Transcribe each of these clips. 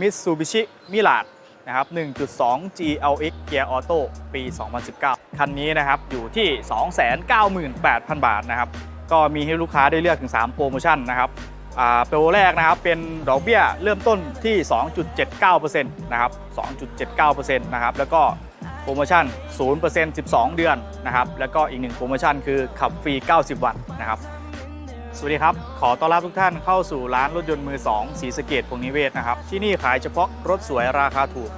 มิตซูบิชิมิลาดนะครับ 1.2 GLX Gear Auto ปี 2019 คันนี้นะครับ อยู่ที่ 298,000 บาทนะครับ ก็มีให้ลูกค้าได้เลือกถึง 3 โปรโมชั่นนะครับอ่าโปรแรกนะครับ เป็นดอกเบี้ยเริ่มต้นที่ 2.79%นะครับ 2.79%นะครับ แล้วก็โปรโมชั่น 0% 12 เดือนนะครับ แล้วก็อีกหนึ่งโปรโมชั่นคือขับฟรี 90 วันนะครับ สวัสดีครับ ขอต้อนรับทุกท่านเข้าสู่ร้านรถยนต์มือ2สีสะเกตพงนิเวศนะครับ ที่นี่ขายเฉพาะรถสวยราคาถูก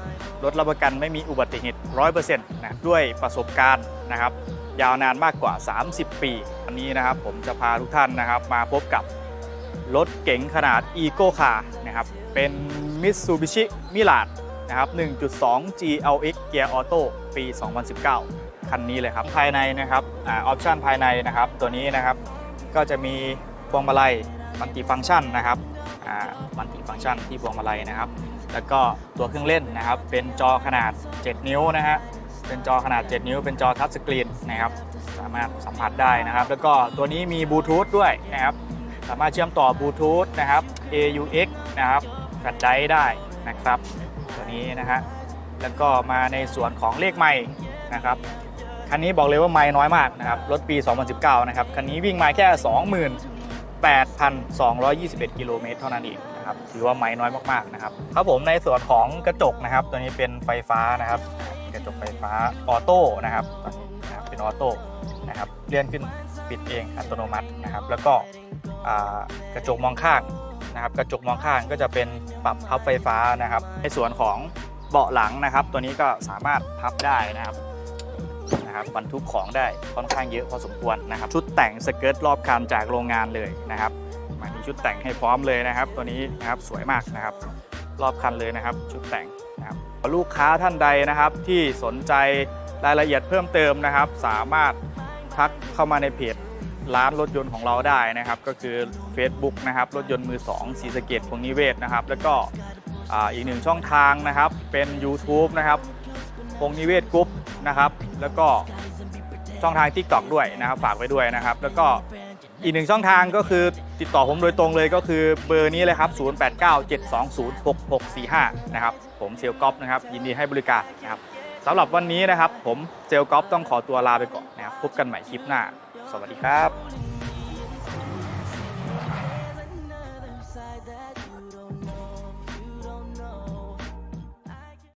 รถรับประกันไม่มีอุบัติเหตุ 100%นะด้วยประสบการณ์นะครับ ยาวนานมากกว่า 30 ปี วันนี้นะครับผมจะพาทุกท่านนะครับ มาพบกับรถเก๋งขนาด e c o Car นะครับ เป็น Mitsubishi m i r a g นะครับ 1.2 GLX Gear Auto ปี 2019 คันนี้เลยครับ ภายในนะครับออปชันภายในนะครับ ตัวนี้นะครับ ก็จะมีพวงมาลัยมัลติฟังก์ชันนะครับมัลติฟังก์ชันที่พวงมาลัยนะครับ แล้วก็ตัวเครื่องเล่นนะครับ เป็นจอขนาด 7 นิ้วนะฮะเป็นจอขนาด 7 นิ้ว เป็นจอทัชสกรีนนะครับ สามารถสัมผัสได้นะครับ แล้วก็ตัวนี้มีบลูทูธด้วยนะครับ สามารถเชื่อมต่อบลูทูธนะครับ AUX นะครับแฟลชไดร์ได้นะครับ ตัวนี้นะฮะ แล้วก็มาในส่วนของเลขไม่นะครับ คันนี้บอกเลยว่าไม่น้อยมากนะครับ รถปี 2019 นะครับ คันนี้วิ่งมาแค่ 28,221 กิโลเมตรเท่านั้นเองนะครับ ถือว่าไม่น้อยมากๆนะครับ ครับผมในส่วนของกระจกนะครับ ตัวนี้เป็นไฟฟ้านะครับ กระจกไฟฟ้าออโต้นะครับตอนนี้นะครับเป็นออโต้นะครับ เลื่อนขึ้นปิดเองอัตโนมัตินะครับ แล้วก็กระจกมองข้างนะครับ กระจกมองข้างก็จะเป็นปรับพับไฟฟ้านะครับ ในส่วนของเบาะหลังนะครับ ตัวนี้ก็สามารถพับได้นะครับ นะครับบรรทุกของได้ค่อนข้างเยอะพอสมควรนะครับ ชุดแต่งสเกิร์ตรอบคันจากโรงงานเลยนะครับมามีชุดแต่งให้พร้อมเลยนะครับ ตัวนี้นะครับสวยมากนะครับ รอบคันเลยนะครับ ชุดแต่งนะครับลูกค้าท่านใดนะครับที่สนใจรายละเอียดเพิ่มเติมนะครับ สามารถทักเข้ามาในเพจร้านรถยนต์ของเราได้นะครับ ก็คือ Facebook นะครับรถยนต์มือ2สีสเกตพงนิเวศนะครับ แล้วก็อีกหนึ่งช่องทางนะครับเป็น YouTube นะครับพงนิเวศกรุ๊ป นะครับ แล้วก็ช่องทาง t ิ k t o k ด้วยนะครับ ฝากไว้ด้วยนะครับ แล้วก็อีกหนึ่งช่องทางก็คือติดต่อผมโดยตรงเลยก็คือเบอร์นี้เลยครับ 0897206645 นะครับ ผมเซลก๊อฟนะครับ ยินดีให้บริการนะครับสำหรับวันนี้นะครับ ผมเซลลก๊อฟต้องขอตัวลาไปก่อนนะครับ พบกันใหม่คลิปหน้า สวัสดีครับ